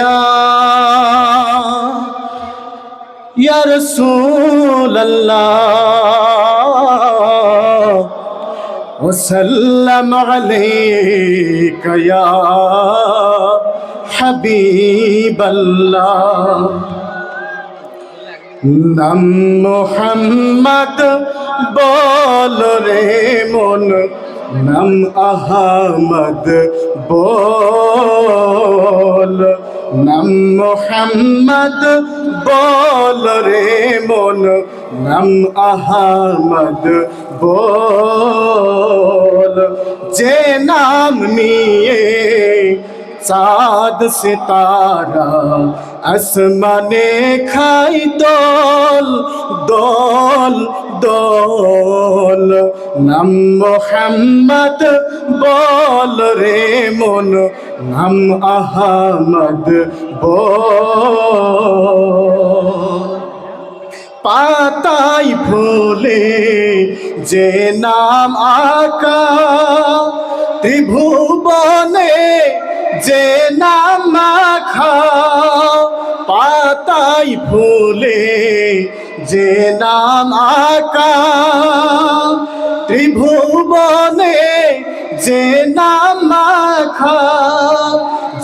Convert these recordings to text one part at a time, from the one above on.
آیا یا رسول اللہ وسلم علیک یا حبیب اللہ নাম মোহাম্মদ বল রে মন নাম আহমদ বল নাম মোহাম্মদ বল রে মন, নাম আহমদ বল। যে নাম নিয়ে চাঁদ সিতারা আসমানে খাই দল দল দল নাম মোহাম্মদ বল রে মন, নাম আহমদ বল। পাতাই ফুলে যে নাম আকা, ত্রিভুবনে যে নাম মাখা পাতাই ফুলে যে নাম আকা ত্রিভুবনে যে নাম মাখা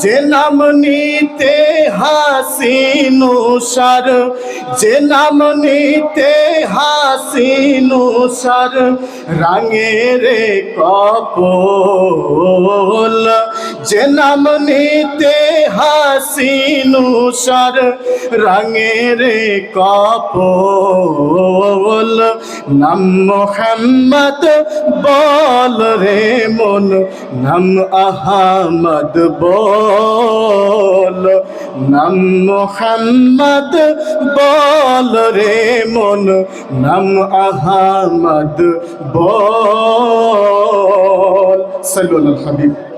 যে নাম নিতে হাসিনু সার, যে নাম নিতে হাসিনু সার, রাঙে রে কপল, যে নাম নিতে হাসিনু সার রাঙে রে কপল। নাম মোহাম্মদ বল রে মন, নাম আহমদ বল। নাম মোহাম্মদ বল রে মন, নাম আহমদ বল। সাল্লু আলাল হাবিব।